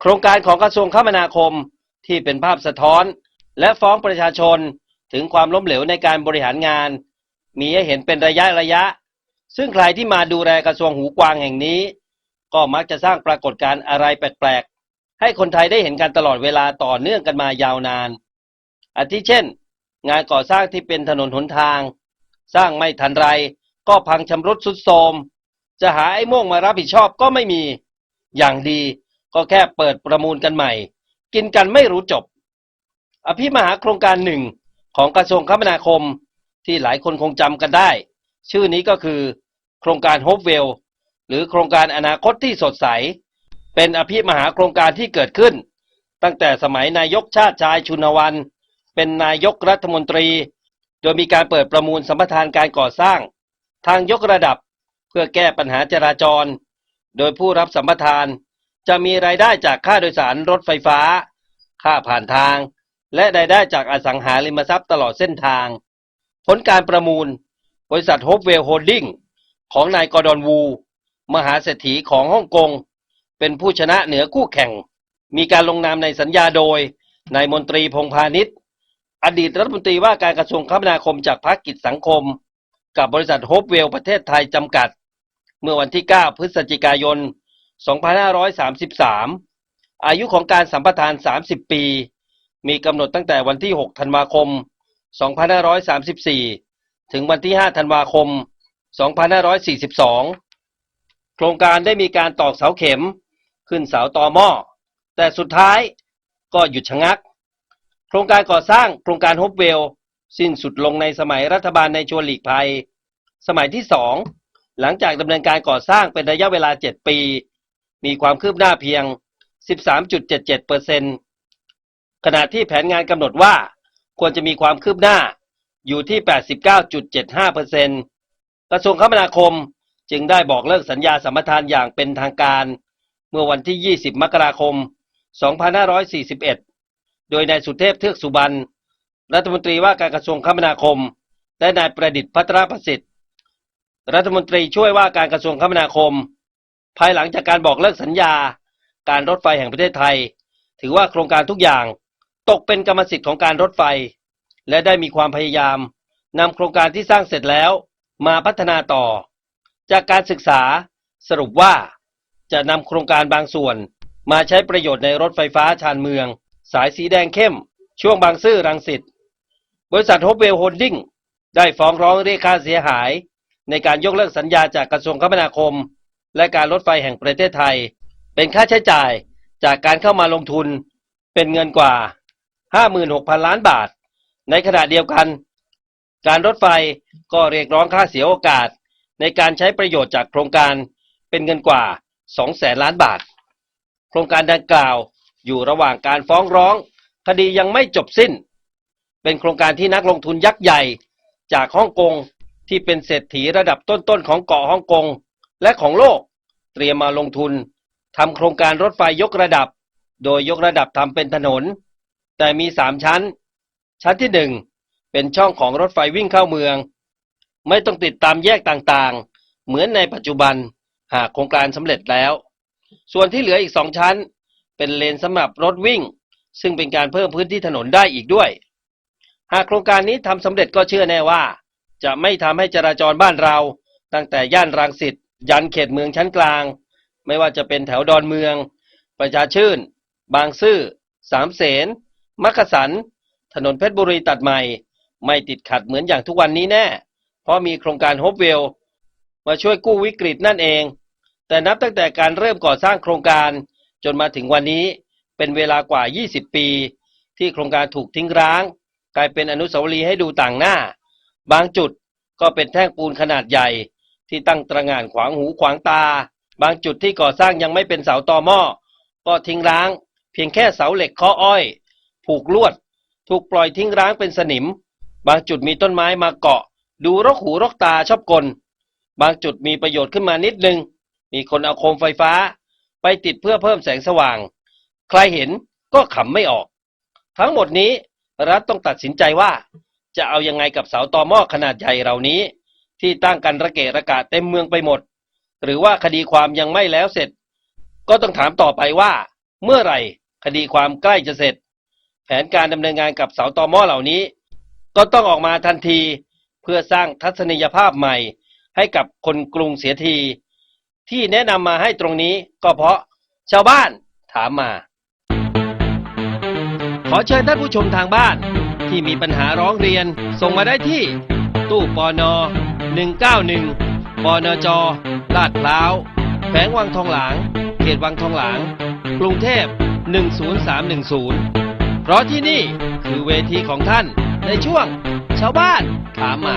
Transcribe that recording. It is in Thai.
โครงการของกระทรวงคมนาคมที่เป็นภาพสะท้อน และฟ้องประชาชนถึงความล้มเหลวในการบริหารงาน มีให้เห็นเป็นระยะระยะ ซึ่งใครที่มาดูแลกระทรวงหูกวางแห่งนี้ ก็มักจะสร้างปรากฏการณ์อะไรแปลกๆ ให้คนไทยได้เห็นกันตลอดเวลาต่อเนื่องกันมายาวนาน อาทิเช่น งานก่อสร้างที่เป็นถนนหนทาง สร้างไม่ทันไรก็พังชำรุดสุดโทรมจะหาไอ้โม่งมารับผิดชอบก็ไม่มี อย่างดี ก็แค่เปิดประมูลกันใหม่ กินกันไม่รู้จบ อภิมหาโครงการหนึ่งของกระทรวงคมนาคมที่หลายคนคงจำกันได้ ชื่อนี้ก็คือ โครงการโฮปเวลหรือโครงการอนาคตที่สดใส เป็นอภิมหาโครงการที่เกิดขึ้น ตั้งแต่สมัยนายกชาติชายชุนวัน เป็นนายกรัฐมนตรี โดยมีการเปิดประมูลสัมปทานการก่อสร้าง ทางยกระดับเพื่อแก้ปัญหาจราจร โดยผู้รับสัมปทาน จะมีรายได้จากค่าโดยสารรถไฟฟ้า ค่าผ่านทาง และรายได้จากอสังหาริมทรัพย์ตลอดเส้นทาง ผลการประมูล บริษัทโฮปเวลโฮลดิ้งของนายกอร์ดอนวู มหาเศรษฐีของฮ่องกง เป็นผู้ชนะเหนือคู่แข่ง มีการลงนามในสัญญาโดยนายมนตรีพงพาณิชย์อดีตรัฐมนตรีว่าการกระทรวงคมนาคมจากพรรคกิจสังคม กับบริษัทโฮปเวลประเทศไทยจำกัด เมื่อวันที่ 9 พฤศจิกายน 2533 อายุของการสัมปทาน 30 ปี มีกำหนดตั้งแต่วันที่ 6 ธันวาคม 2534 ถึงวันที่ 5 ธันวาคม 2542 โครงการได้มีการตอกเสาเข็ม ขึ้นเสาตอหม้อ แต่สุดท้ายก็หยุดชะงัก โครงการก่อสร้างโครงการโฮปเวล สิ้นสุดลงในสมัยรัฐบาลในชวนหลีกภัย สมัยที่สองหลังจากดำเนินการก่อสร้างเป็นระยะเวลา 7 ปี มีความคืบหน้าเพียง 13.77เปอร์เซ็นต์ขณะที่แผนงานกำหนดว่า ควรจะมีความคืบหน้าอยู่ที่ 89.75เปอร์เซ็นต์กระทรวงคมนาคมจึงได้บอกเลิกสัญญาสัมปทานอย่างเป็นทางการ เมื่อวันที่ 20 มกราคม 2541 โดยนายสุเทพเทือกสุบรรณรัฐมนตรีว่าการกระทรวงคมนาคม และนายประดิษฐ์พัทรประสิทธิ์ รัฐมนตรีช่วยว่าการกระทรวงคมนาคม ภายหลังจากการบอกเลิกสัญญา การรถไฟแห่งประเทศไทย ถือว่าโครงการทุกอย่างตกเป็นกรรมสิทธิ์ของการรถไฟ และได้มีความพยายามนำโครงการที่สร้างเสร็จแล้วมาพัฒนาต่อ จากการศึกษาสรุปว่า จะนำโครงการบางส่วน มาใช้ประโยชน์ในรถไฟฟ้าชานเมือง สายสีแดงเข้ม ช่วงบางซื่อรังสิตบริษัทโฮปเวลโฮลดิ้งได้ฟ้องร้องเรียกค่าเสียหาย ในการยกเลิกสัญญาจากกระทรวงคมนาคม และการรถไฟแห่งประเทศไทย เป็นค่าใช้จ่ายจากการเข้ามาลงทุนเป็นเงินกว่า 56,000 ล้านบาท ในขณะเดียวกัน การรถไฟก็เรียกร้องค่าเสียโอกาส ในการใช้ประโยชน์จากโครงการเป็นเงินกว่า 200,000 ล้านบาท โครงการดังกล่าวอยู่ระหว่างการฟ้องร้อง คดียังไม่จบสิ้น เป็นโครงการที่นักลงทุนยักษ์ใหญ่จากฮ่องกงที่เป็นเศรษฐีระดับต้นๆของเกาะฮ่องกงและของโลก เตรียมมาลงทุนทำโครงการรถไฟยกระดับ โดยยกระดับทำเป็นถนน แต่มีสามชั้น ชั้นที่หนึ่งเป็นช่องของรถไฟวิ่งเข้าเมือง ไม่ต้องติดตามแยกต่างๆ เหมือนในปัจจุบันหากโครงการสำเร็จแล้ว ส่วนที่เหลืออีกสองชั้น เป็นเลนสำหรับรถวิ่ง ซึ่งเป็นการเพิ่มพื้นที่ถนนได้อีกด้วย หากโครงการนี้ทำสำเร็จก็เชื่อแน่ว่า จะไม่ทำให้จราจรบ้านเราตั้งแต่ย่านรังสิต ยันเขตเมืองชั้นกลาง ไม่ว่าจะเป็นแถวดอนเมือง ประชาชื่น บางซื่อ สามเสนมักสัน ถนนเพชรบุรีตัดใหม่ ไม่ติดขัดเหมือนอย่างทุกวันนี้แน่ เพราะมีโครงการโฮปเวลมาช่วยกู้วิกฤตนั่นเอง แต่นับตั้งแต่การเริ่มก่อสร้างโครงการจนมาถึงวันนี้เป็นเวลากว่า 20 ปี ที่โครงการถูกทิ้งร้าง กลายเป็นอนุสาวรีย์ให้ดูต่างหน้า บางจุดก็เป็นแท่งปูนขนาดใหญ่ ที่ตั้งตระหง่านขวางหูขวางตา บางจุดที่ก่อสร้างยังไม่เป็นเสาตอหม้อก็ทิ้งร้าง เพียงแค่เสาเหล็กเคาะอ้อย ผูกลวด ถูกปล่อยทิ้งร้างเป็นสนิม บางจุดมีต้นไม้มาเกาะ ดูรกหูรกตาชอบกล บางจุดมีประโยชน์ขึ้นมานิดนึง มีคนเอาโคมไฟฟ้า ไปติดเพื่อเพิ่มแสงสว่าง ใครเห็นก็ขำไม่ออก ทั้งหมดนี้รัฐต้องตัดสินใจว่า จะเอายังไงกับเสาตอหม้อขนาดใหญ่เหล่านี้ ที่ตั้งกันระเกะระกะเต็มเมืองไปหมด หรือว่าคดีความยังไม่แล้วเสร็จ ก็ต้องถามต่อไปว่า เมื่อไหร่คดีความใกล้จะเสร็จ แผนการดำเนินงานกับเสาตอม้อเหล่านี้ ก็ต้องออกมาทันทีเพื่อสร้างทัศนียภาพใหม่ ให้กับคนกรุงเสียที ที่แนะนำมาให้ตรงนี้ก็เพราะชาวบ้านถามมา ขอเชิญท่านผู้ชมทางบ้านที่มีปัญหาร้องเรียนส่งมาได้ที่ตู้ปอนอ 191ปอนจ ลาดพร้าว แขวงวังทองหลาง เขตวังทองหลาง กรุงเทพ 10310 เพราะที่นี่คือเวทีของท่านในช่วงชาวบ้านถามมา